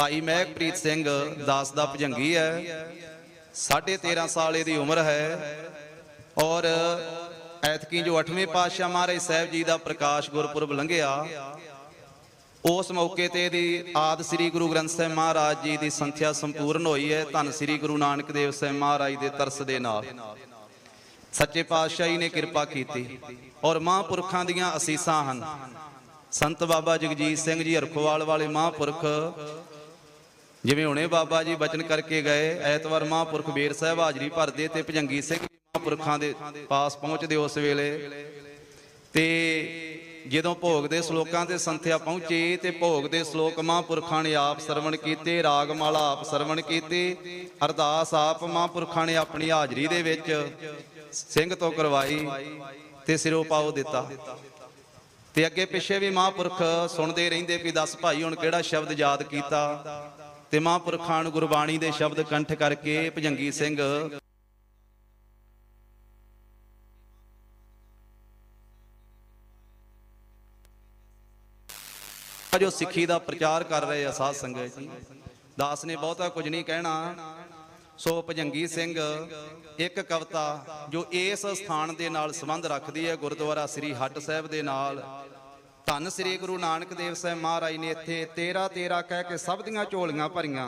ਭਾਈ ਮਹਿਕਪ੍ਰੀਤ ਸਿੰਘ ਦਾਸ ਦਾ ਭਜੰਗੀ ਹੈ। 13.5 ਸਾਲ ਇਹਦੀ ਉਮਰ ਹੈ। ਔਰ ਐਤਕੀ ਜੋ 8ਵੇਂ ਪਾਤਸ਼ਾਹ ਮਹਾਰਾਜ ਸਾਹਿਬ ਜੀ ਦਾ ਪ੍ਰਕਾਸ਼ ਗੁਰਪੁਰਬ ਲੰਘਿਆ, ਉਸ ਮੌਕੇ ਤੇ ਇਹਦੀ ਆਦ ਸ੍ਰੀ ਗੁਰੂ ਗ੍ਰੰਥ ਸਾਹਿਬ ਮਹਾਰਾਜ ਜੀ ਦੀ ਸੰਥਿਆ ਸੰਪੂਰਨ ਹੋਈ ਹੈ ਧੰਨ ਸ੍ਰੀ ਗੁਰੂ ਨਾਨਕ ਦੇਵ ਸਾਹਿਬ ਮਹਾਰਾਜ ਦੇ ਤਰਸ ਦੇ ਨਾਲ। ਸੱਚੇ ਪਾਤਸ਼ਾਹ ਜੀ ਨੇ ਕਿਰਪਾ ਕੀਤੀ ਔਰ ਮਹਾਂਪੁਰਖਾਂ ਦੀਆਂ ਅਸੀਸਾਂ ਹਨ। ਸੰਤ ਬਾਬਾ ਜਗਜੀਤ ਸਿੰਘ ਜੀ ਹਰਖੋਵਾਲ ਵਾਲੇ ਮਹਾਂਪੁਰਖ ਜਿਵੇਂ ਹੁਣੇ ਬਾਬਾ ਜੀ ਬਚਨ ਕਰਕੇ ਗਏ, ਐਤਵਾਰ ਮਹਾਂਪੁਰਖ ਬੇਰ ਸਾਹਿਬ ਹਾਜ਼ਰੀ ਭਰਦੇ ਤੇ ਭਜੰਗੀ ਸਿੰਘ ਮਹਾਂਪੁਰਖਾਂ ਦੇ ਪਾਸ ਪਹੁੰਚਦੇ ਉਸ ਵੇਲੇ। ਤੇ ਜਦੋਂ ਭੋਗ ਦੇ ਸ਼ਲੋਕਾਂ ਤੇ ਸੰਥਿਆ ਪਹੁੰਚੀ ਤੇ ਭੋਗ ਦੇ ਸ਼ਲੋਕ ਮਹਾਂਪੁਰਖਾਂ ਨੇ ਆਪ ਸਰਵਣ ਕੀਤੇ, ਰਾਗਮਾਲਾ ਆਪ ਸਰਵਣ ਕੀਤੀ ਅਰਦਾਸ ਆਪ ਮਹਾਂਪੁਰਖਾਂ ਨੇ ਆਪਣੀ ਹਾਜ਼ਰੀ ਦੇ ਵਿੱਚ ਸਿੰਘ ਤੋਂ ਕਰਵਾਈ ਤੇ ਸਿਰੋਂ ਪਾਉ ਦਿੱਤਾ। ਤੇ ਅੱਗੇ ਪਿੱਛੇ ਵੀ ਮਹਾਂਪੁਰਖ ਸੁਣਦੇ ਰਹਿੰਦੇ ਵੀ ਦੱਸ ਭਾਈ ਹੁਣ ਕਿਹੜਾ ਸ਼ਬਦ ਯਾਦ ਕੀਤਾ? ਤੇ ਮਹਾਂਪੁਰਖਾਂ ਨੂੰ ਗੁਰਬਾਣੀ ਦੇ ਸ਼ਬਦ ਕੰਠ ਕਰਕੇ ਭਜੰਗੀ ਸਿੰਘ। ਜੋ ਸਿੱਖੀ ਦਾ ਪ੍ਰਚਾਰ ਕਰ ਰਹੇ ਆ ਸਾਧ ਸੰਗਤ ਜੀ, ਦਾਸ ਨੇ ਬਹੁਤਾ ਕੁਝ ਨਹੀਂ ਕਹਿਣਾ। ਸੋ ਭਜੰਗੀ ਸਿੰਘ, ਇੱਕ ਕਵਿਤਾ ਜੋ ਇਸ ਸਥਾਨ ਦੇ ਨਾਲ ਸੰਬੰਧ ਰੱਖਦੀ ਹੈ, ਗੁਰਦੁਆਰਾ ਸ੍ਰੀ ਹੱਟ ਸਾਹਿਬ ਦੇ ਨਾਲ। ਧੰਨ ਸ੍ਰੀ ਗੁਰੂ ਨਾਨਕ ਦੇਵ ਸਾਹਿਬ ਮਹਾਰਾਜ ਨੇ ਇੱਥੇ 13 13 ਕਹਿ ਕੇ ਸਭ ਦੀਆਂ ਝੋਲੀਆਂ ਭਰੀਆਂ।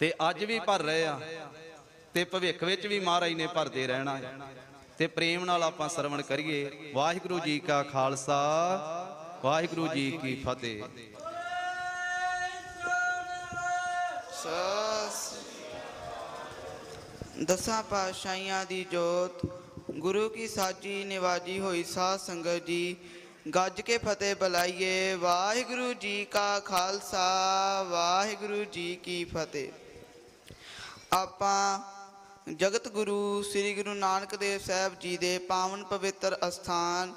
ਤੇ ਅੱਜ ਵੀ ਭਰ ਰਹੇ ਆ। ਤੇ ਭਵਿੱਖ ਵਿੱਚ ਵੀ ਮਹਾਰਾਜ ਨੇ ਭਰਦੇ ਰਹਿਣਾ ਹੈ ਤੇ ਪ੍ਰੇਮ ਨਾਲ ਆਪਾਂ ਸਰਵਣ ਕਰੀਏ। ਵਾਹਿਗੁਰੂ ਜੀ ਕਾ ਖਾਲਸਾ, ਵਾਹਿਗੁਰੂ ਜੀ ਕੀ ਫਤਿਹ। ਦਸਾਂ ਪਾਤਸ਼ਾਹੀਆਂ ਦੀ ਜੋਤ, ਗੁਰੂ ਕੀ ਸਾਜੀ ਨਿਵਾਜੀ ਹੋਈ ਸਾਧ ਸੰਗਤ ਜੀ ਗੱਜ ਕੇ ਫਤਿਹ ਬੁਲਾਈਏ। ਵਾਹਿਗੁਰੂ ਜੀ ਕਾ ਖਾਲਸਾ, ਵਾਹਿਗੁਰੂ ਜੀ ਕੀ ਫਤਿਹ। ਆਪਾਂ ਜਗਤ ਗੁਰੂ ਸ੍ਰੀ ਗੁਰੂ ਨਾਨਕ ਦੇਵ ਸਾਹਿਬ ਜੀ ਦੇ ਪਾਵਨ ਪਵਿੱਤਰ ਅਸਥਾਨ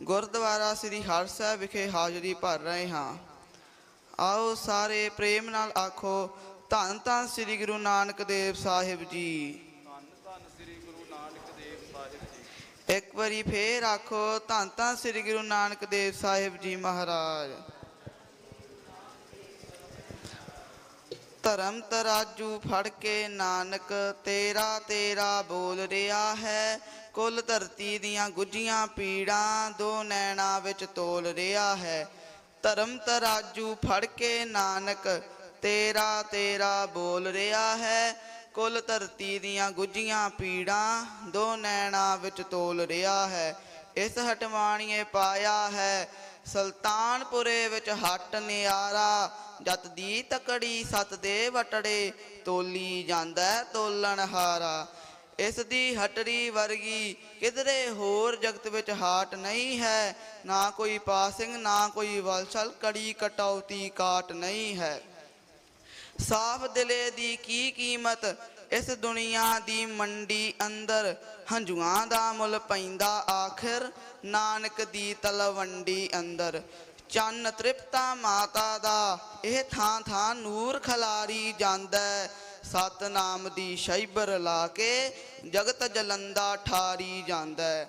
ਗੁਰਦੁਆਰਾ ਸ੍ਰੀ ਹਰ ਸਾਹਿਬ ਵਿਖੇ ਹਾਜ਼ਰੀ ਭਰ ਰਹੇ ਹਾਂ। ਆਓ ਸਾਰੇ ਪ੍ਰੇਮ ਨਾਲ ਆਖੋ ਧੰਨ ਧੰਨ ਸ੍ਰੀ ਗੁਰੂ ਨਾਨਕ ਦੇਵ ਸਾਹਿਬ ਜੀ। ਇੱਕ ਵਾਰੀ ਫੇਰ ਆਖੋ ਧੰਨ ਧੰਨ ਸ੍ਰੀ ਗੁਰੂ ਨਾਨਕ ਦੇਵ ਸਾਹਿਬ ਜੀ ਮਹਾਰਾਜ। ਧਰਮ ਤਰਾਜੂ ਫੜ ਕੇ ਨਾਨਕ, ਤੇਰਾ ਤੇਰਾ ਬੋਲ ਰਿਹਾ ਹੈ। ਕੁੱਲ ਧਰਤੀ ਦੀਆਂ ਗੁੱਜੀਆਂ ਪੀੜਾਂ ਦੋ ਨੈਣਾ ਵਿੱਚ ਤੋਲ ਰਿਹਾ ਹੈ। ਧਰਮ ਤਰਾਜੂ ਫੜ ਕੇ ਨਾਨਕ, ਤੇਰਾ ਤੇਰਾ ਬੋਲ ਰਿਹਾ ਹੈ। ਕੁੱਲ ਧਰਤੀ ਦੀਆਂ ਗੁੱਜੀਆਂ ਪੀੜਾਂ ਦੋ ਨੈਣਾ ਵਿੱਚ ਤੋਲ ਰਿਹਾ ਹੈ। ਇਸ ਹਟਵਾਣੀਏ ਪਾਇਆ ਹੈ। ਸੁਲਤਾਨਪੁਰੇ ਵਿੱਚ ਹੱਟ ਨਿਆਰਾ, ਜਤ ਦੀ ਤਕੜੀ ਸਤ ਦੇ ਵਟੜੇ ਤੋਲੀ ਜਾਂਦਾ ਹੈ ਤੋਲਣ ਹਾਰਾ। ਇਸ ਦੀ ਹਟਰੀ ਵਰਗੀ ਕਿਧਰੇ ਹੋਰ ਜਗਤ ਵਿੱਚ ਹਾਟ ਨਹੀਂ ਹੈ। ਨਾ ਕੋਈ ਪਾਸਿੰਗ, ਨਾ ਕੋਈ ਵਲਸਲ, ਕੜੀ ਕਟੌਤੀ ਕਾਟ ਨਹੀਂ ਹੈ। ਸਾਫ਼ ਦਿਲੇ ਦੀ ਕੀ ਕੀਮਤ? ਇਸ ਦੁਨੀਆ ਦੀ ਮੰਡੀ ਅੰਦਰ ਹੰਝੂਆਂ ਦਾ ਮੁੱਲ ਪੈਂਦਾ ਆਖਿਰ ਨਾਨਕ ਦੀ ਤਲਵੰਡੀ ਅੰਦਰ। ਚੰਨ ਤ੍ਰਿਪਤਾ ਮਾਤਾ ਦਾ ਇਹ ਥਾਂ ਥਾਂ ਨੂਰ ਖਲਾਰੀ ਜਾਂਦਾ ਸਤਨਾਮ ਦੀ ਸ਼ੈਬਰ ਲਾ ਕੇ ਜਗਤ ਜਲੰਦਾ ਠਾਰੀ ਜਾਂਦਾ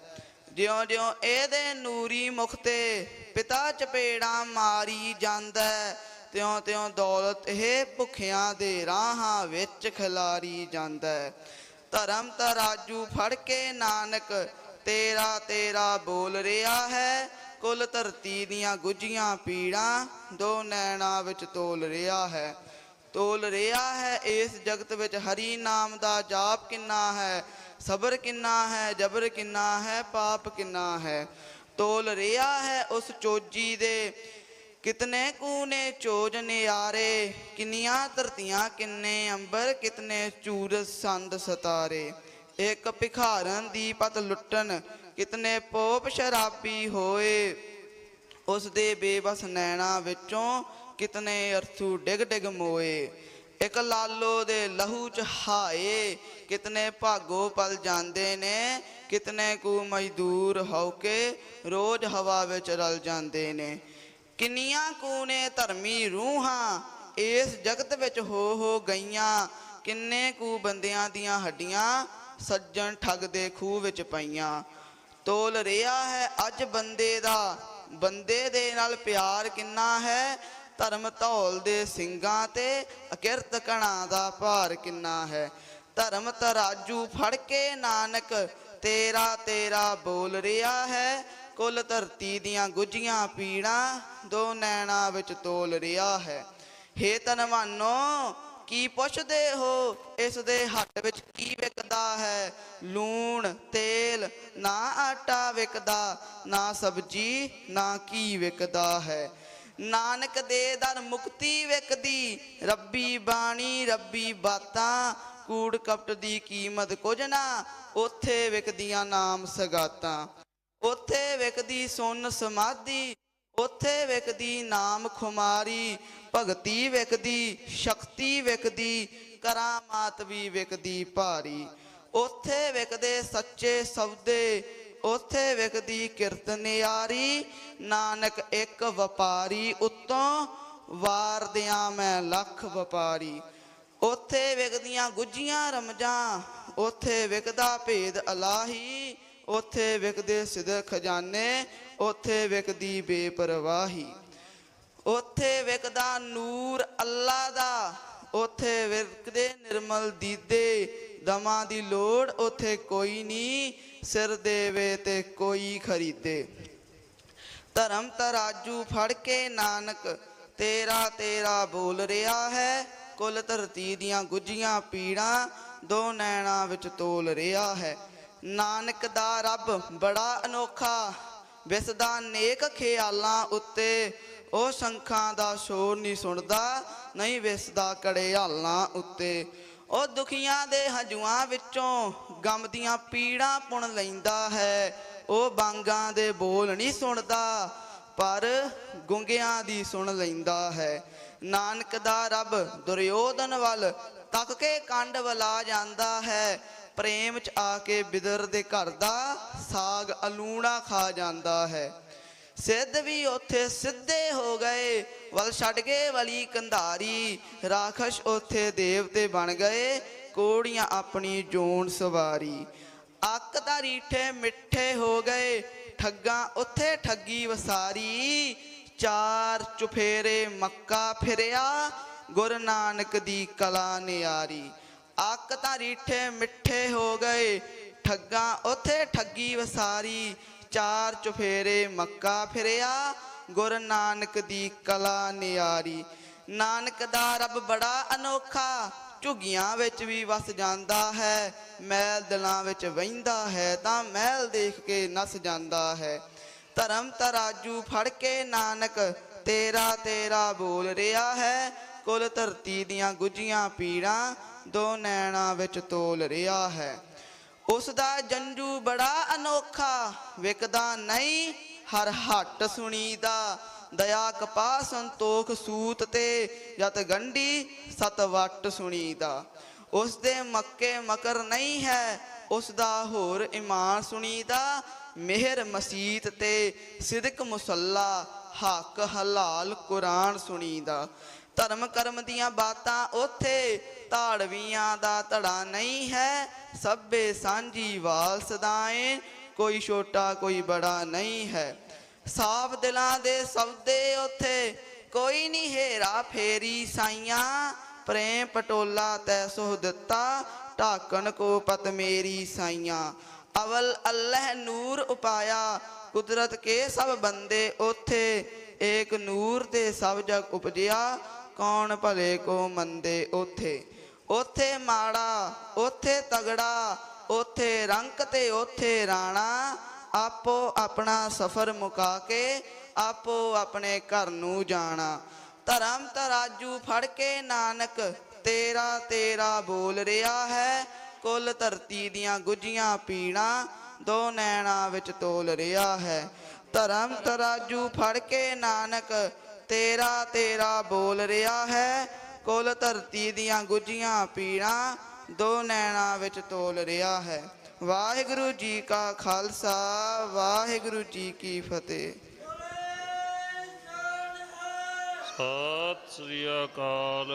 ਜਿਉਂ ਜਿਉਂ ਇਹਦੇ ਨੂਰੀ ਮੁਖ ਤੇ ਪਿਤਾ ਚਪੇੜਾ ਮਾਰੀ ਜਾਂਦਾ ਹੈ, ਤਿਉਂ ਤਿਉਂ ਦੌਲਤ ਇਹ ਭੁੱਖਿਆਂ ਦੇ ਰਾਹਾਂ ਵਿੱਚ ਖਿਲਾਰੀ ਜਾਂਦਾ ਹੈ। ਧਰਮ ਤਰਾਜੂ ਫੜ ਕੇ ਨਾਨਕ, ਤੇਰਾ ਤੇਰਾ ਬੋਲ ਰਿਹਾ ਹੈ। ਕੁੱਲ ਧਰਤੀ ਦੀਆਂ ਗੁੱਜੀਆਂ ਪੀੜਾਂ ਦੋ ਨੈਣਾ ਵਿੱਚ ਤੋਲ ਰਿਹਾ ਹੈ। ਤੋਲ ਰਿਹਾ ਹੈ, ਇਸ ਜਗਤ ਵਿੱਚ ਹਰੀ ਨਾਮ ਦਾ ਜਾਪ ਕਿੰਨਾ ਹੈ, ਸਬਰ ਕਿੰਨਾ ਹੈ, ਜਬਰ ਕਿੰਨਾ ਹੈ, ਪਾਪ ਕਿੰਨਾ ਹੈ। ਤੋਲ ਰਿਹਾ ਹੈ ਉਸ ਚੋਜੀ ਦੇ ਕਿਤਨੇ ਕੂ ਨੇ ਚੋਜ ਨਿਆਰੇ, ਕਿੰਨੀਆਂ ਧਰਤੀਆਂ, ਕਿੰਨੇ ਅੰਬਰ, ਕਿਤਨੇ ਚੂਰਜ ਸੰਦ ਸਤਾਰੇ। ਇੱਕ ਭਿਖਾਰਨ ਦੀ ਪਤ ਲੁੱਟਣ, ਕਿਤਨੇ ਪੋਪ ਸ਼ਰਾਬੀ ਹੋਏ। ਉਸ ਦੇ ਬੇਬਸ ਨੈਣਾ ਵਿੱਚੋਂ ਕਿਤਨੇ ਅਰਥੂ ਡਿਗ ਡਿਗ ਮੋਏ। ਇੱਕ ਲਾਲੋ ਦੇ ਲਹੂ ਚ ਹਾਏ, ਕਿਤਨੇ ਭਾਗੋ ਪਲ ਜਾਂਦੇ ਨੇ, ਕਿਤਨੇ ਕੁ ਮਜ਼ਦੂਰ ਹੋ ਕੇ ਰੋਜ਼ ਹਵਾ ਵਿੱਚ ਰਲ ਜਾਂਦੇ ਨੇ। ਕਿੰਨੀਆਂ ਕੂ ਨੇ ਧਰਮੀ ਰੂਹਾਂ, ਇਸ ਜਗਤ ਵਿੱਚ ਹੋ ਹੋ ਗਈਆਂ। ਕਿੰਨੇ ਕੂ ਬੰਦਿਆਂ ਦੀਆਂ ਹੱਡੀਆਂ ਸੱਜਣ ਠੱਗ ਦੇ ਖੂਹ ਵਿੱਚ ਪਈਆਂ। ਤੋਲ ਰਿਹਾ ਹੈ ਅੱਜ ਬੰਦੇ ਦਾ। ਬੰਦੇ ਦੇ ਨਾਲ ਪਿਆਰ ਕਿੰਨਾ ਹੈ? ਧਰਮ ਧੌਲ ਦੇ ਸਿੰਘਾਂ ਤੇ ਅਕਿਰਤ ਕਣਾ ਦਾ ਭਾਰ ਕਿੰਨਾ ਹੈ? ਧਰਮ ਤਰਾਜੂ ਫੜ ਕੇ, ਨਾਨਕ ਤੇਰਾ ਤੇਰਾ ਬੋਲ ਰਿਹਾ ਹੈ। ਕੁੱਲ ਧਰਤੀ ਦੀਆਂ ਗੁੱਜੀਆਂ ਪੀੜਾਂ ਦੋ ਨੈਣਾ ਵਿੱਚ ਤੋਲ ਰਿਹਾ ਹੈ। ਹੇ ਧਨਵਾਨੋ ਕੀ ਪੁੱਛਦੇ ਹੋ? ਇਸ ਦੇ ਹੱਥ ਵਿੱਚ ਕੀ ਵਿਕਦਾ ਹੈ? ਲੂਣ, ਤੇਲ ਨਾ ਆਟਾ ਵਿਕਦਾ, ਨਾ ਸਬਜੀ, ਨਾ ਕੀ ਵਿਕਦਾ ਹੈ। ਨਾਨਕ ਦੇ ਦਰ ਮੁਕਤੀ ਵਿਕਦੀ, ਰੱਬੀ ਬਾਣੀ, ਰੱਬੀ ਬਾਤਾਂ, ਕੂੜ ਕਪਟ ਦੀ ਕੀਮਤ ਕੁਝ ਨਾ, ਉੱਥੇ ਵਿਕਦੀਆਂ ਨਾਮ ਸਗਾਤਾਂ। ਉੱਥੇ ਵਿਕਦੀ ਸੁਨ ਸਮਾਧੀ, ਉੱਥੇ ਵਿਕਦੀ ਨਾਮ ਖੁਮਾਰੀ, ਭਗਤੀ ਵਿਕਦੀ, ਸ਼ਕਤੀ ਵਿਕਦੀ, ਕਰਾਮਾਤ ਵੀ ਵਿਕਦੀ ਭਾਰੀ। ਉੱਥੇ ਵਿਕਦੇ ਸੱਚੇ ਸੌਦੇ, ਉੱਥੇ ਵਿਕਦੀ ਕਿਰਤ ਨਿਆਰੀ, ਨਾਨਕ ਇੱਕ ਵਪਾਰੀ, ਉਤੋਂ ਵਾਰਦਿਆਂ ਮੈਂ ਲੱਖ ਵਪਾਰੀ। ਉੱਥੇ ਵਿਕਦੀਆਂ ਗੁੱਜੀਆਂ ਰਮਜਾਂ, ਉੱਥੇ ਵਿਕਦਾ ਭੇਦ ਅਲਾਹੀ ਉੱਥੇ ਵਿਕਦੇ ਸਿਧ ਖਜ਼ਾਨੇ, ਉੱਥੇ ਵਿਕਦੀ ਬੇਪਰਵਾਹੀ। ਉੱਥੇ ਵਿਕਦਾ ਨੂਰ ਅੱਲਾ ਦਾ, ਉੱਥੇ ਵਿਕਦੇ ਨਿਰਮਲ ਦੀਦੇ। ਦਮਾਂ ਦੀ ਲੋੜ ਉੱਥੇ ਕੋਈ ਨਹੀਂ, ਸਿਰ ਦੇਵੇ ਤੇ ਕੋਈ ਖਰੀਦੇ। ਧਰਮ ਤਰਾਜੂ ਫੜ ਕੇ ਨਾਨਕ, ਤੇਰਾ ਤੇਰਾ ਬੋਲ ਰਿਹਾ ਹੈ। ਕੁੱਲ ਧਰਤੀ ਦੀਆਂ ਗੁੱਜੀਆਂ ਪੀੜਾਂ, ਦੋ ਨੈਣਾ ਵਿੱਚ ਤੋਲ ਰਿਹਾ ਹੈ। ਨਾਨਕ ਦਾ ਰੱਬ ਬੜਾ ਅਨੋਖਾ ਵਿਸਦਾ ਨੇਕ ਖਿਆਲਾਂ ਉੱਤੇ। ਉਹ ਸ਼ੰਖਾਂ ਦਾ ਸ਼ੋਰ ਨਹੀਂ ਸੁਣਦਾ, ਨਹੀਂ ਵਿਸਦਾ ਕੜੇ ਕੜਿਆਲਾਂ ਉੱਤੇ। ਉਹ ਦੁਖੀਆਂ ਦੇ ਹੰਝੂਆਂ ਵਿੱਚੋਂ ਗਮ ਦੀਆਂ ਪੀੜਾਂ ਪੁਣ ਲੈਂਦਾ ਹੈ। ਉਹ ਬਾਂਗਾਂ ਦੇ ਬੋਲ ਨਹੀਂ ਸੁਣਦਾ, ਪਰ ਗੁੰਗਿਆਂ ਦੀ ਸੁਣ ਲੈਂਦਾ ਹੈ। ਨਾਨਕ ਦਾ ਰੱਬ ਦੁਰਯੋਧਨ ਵੱਲ ਤੱਕ ਕੇ ਕੰਡ ਵਲਾ ਜਾਂਦਾ ਹੈ। ਪ੍ਰੇਮ ਚ ਆ ਕੇ ਬਿਦਰ ਦੇ ਘਰ ਦਾ ਸਾਗ ਅਲੂਣਾ ਖਾ ਜਾਂਦਾ ਹੈ। ਸਿੱਧ ਵੀ ਉੱਥੇ ਸਿੱਧੇ ਹੋ ਗਏ, ਵਲ ਛੱਡ ਗਏ ਵਲੀ ਕੰਧਾਰੀ। ਰਾਖਸ਼ ਉੱਥੇ ਦੇਵਤੇ ਬਣ ਗਏ, ਕੋੜੀਆਂ ਆਪਣੀ ਜੋਨ ਸਵਾਰੀ। ਅੱਕ ਦਾ ਰੀਠੇ ਮਿੱਠੇ ਹੋ ਗਏ, ਠੱਗਾਂ ਉੱਥੇ ਠੱਗੀ ਵਸਾਰੀ। ਚਾਰ ਚੁਫੇਰੇ ਮੱਕਾ ਫਿਰਿਆ, ਗੁਰੂ ਨਾਨਕ ਦੀ ਕਲਾ ਨਿਆਰੀ। ਅੱਕ ਤਾਂ ਰੀਠੇ ਮਿੱਠੇ ਹੋ ਗਏ। ਠੱਗਾਂ ਉੱਥੇ ਠੱਗੀ ਵਸਾਰੀ। ਚਾਰ ਚੁਫੇਰੇ ਮੱਕਾ ਫਿਰਿਆ। ਗੁਰੂ ਨਾਨਕ ਦੀ ਕਲਾ ਨਿਆਰੀ। ਨਾਨਕ ਦਾ ਰੱਬ ਬੜਾ ਅਨੋਖਾ। ਝੁੱਗੀਆਂ ਵਿੱਚ ਵੀ ਵਸ ਜਾਂਦਾ ਹੈ। ਮਹਿਲ ਦਿਲਾਂ ਵਿੱਚ ਵਹਿੰਦਾ ਹੈ ਤਾਂ ਮਹਿਲ ਦੇਖ ਕੇ ਨਸ ਜਾਂਦਾ ਹੈ। ਧਰਮ ਤਰਾਜੂ ਫੜ ਕੇ ਨਾਨਕ, ਤੇਰਾ ਤੇਰਾ ਬੋਲ ਰਿਹਾ ਹੈ। ਕੁੱਲ ਧਰਤੀ ਦੀਆਂ ਗੁੱਜੀਆਂ ਪੀੜਾਂ ਦੋ ਨੈਣਾ ਵਿੱਚ ਤੋਲ ਰਿਹਾ ਹੈ। ਉਸ ਦਾ ਜੰਜੂ ਬੜਾ ਅਨੋਖਾ, ਵਿਕਦਾ ਨਹੀਂ, ਹਰ ਹੱਟ ਸੁਣੀਦਾ। ਦਇਆ ਕਪਾ ਸੰਤੋਖ ਸੂਤ ਤੇ ਜਤ ਗੰਢੀ ਸਤ ਵਟ ਸੁਣੀਦਾ। ਉਸ ਦੇ ਮੱਕੇ ਮਕਰ ਨਹੀਂ ਹੈ ਉਸ ਦਾ ਹੋਰ ਇਮਾਨ ਸੁਣੀਦਾ। ਮਿਹਰ ਮਸੀਤ ਤੇ ਸਿਦਕ ਮੁਸੱਲਾ, ਹੱਕ ਹਲਾਲ ਕੁਰਾਨ ਸੁਣੀਦਾ। ਧਰਮ ਕਰਮ ਦੀਆਂ ਬਾਤਾਂ ਉਥੇ ਧਾੜਵੀਆਂ ਦਾ ਧੜਾ ਨਹੀਂ ਹੈ। ਸਭੇ ਸਾਂਝੀ ਵਾਲ ਸਦਾਏ ਕੋਈ ਛੋਟਾ ਕੋਈ ਬੜਾ ਨਹੀਂ ਹੈ। ਸਾਫ਼ ਦਿਲਾਂ ਦੇ ਸੌਦੇ ਉਥੇ ਕੋਈ ਨਹੀਂ ਹੇਰਾ ਫੇਰੀ ਸਾਈਆਂ। ਪ੍ਰੇਮ ਪਟੋਲਾ ਤੈ ਸੋ ਦਿੱਤਾ, ਢਾਕਣ ਕੋ ਪਤ ਮੇਰੀ ਸਾਈਆਂ। ਅਵਲ ਅੱਲਾਹ ਨੂਰ ਉਪਾਇਆ, ਕੁਦਰਤ ਕੇ ਸਭ ਬੰਦੇ ਉਥੇ। ਏਕ ਨੂਰ ਤੇ ਸਭ ਜਗ ਉਪਜਿਆ ਕੌਣ ਭਲੇ ਕੋ ਮੰਦੇ ਉਥੇ ਉਥੇ ਮਾੜਾ ਉਥੇ ਤਗੜਾ ਉਥੇ ਰੰਕ ਤੇ ਉਥੇ ਰਾਣਾ। ਆਪੋ ਆਪਣਾ ਸਫਰ ਮੁਕਾ ਕੇ, ਆਪੋ ਆਪਣੇ ਘਰ ਨੂੰ ਜਾਣਾ। ਧਰਮ ਤਰਾਜੂ ਫੜ ਕੇ ਨਾਨਕ, ਤੇਰਾ ਤੇਰਾ ਬੋਲ ਰਿਹਾ ਹੈ। ਕੁੱਲ ਧਰਤੀ ਦੀਆਂ ਗੁੱਜੀਆਂ ਪੀਣਾ ਦੋ ਨੈਣਾ ਵਿੱਚ ਤੋਲ ਰਿਹਾ ਹੈ। ਧਰਮ ਤਰਾਜੂ ਫੜ ਕੇ ਨਾਨਕ ਤੇਰਾ ਤੇਰਾ ਬੋਲ ਰਿਹਾ ਹੈ। ਕੁੱਲ ਧਰਤੀ ਦੀਆਂ ਗੁੱਜੀਆਂ ਪੀੜਾਂ ਦੋ ਨੈਣਾ ਵਿੱਚ ਤੋਲ ਰਿਹਾ ਹੈ। ਵਾਹਿਗੁਰੂ ਜੀ ਕਾ ਖਾਲਸਾ, ਵਾਹਿਗੁਰੂ ਜੀ ਕੀ ਫਤਿਹ। ਸਤਿ ਸ੍ਰੀ ਅਕਾਲ।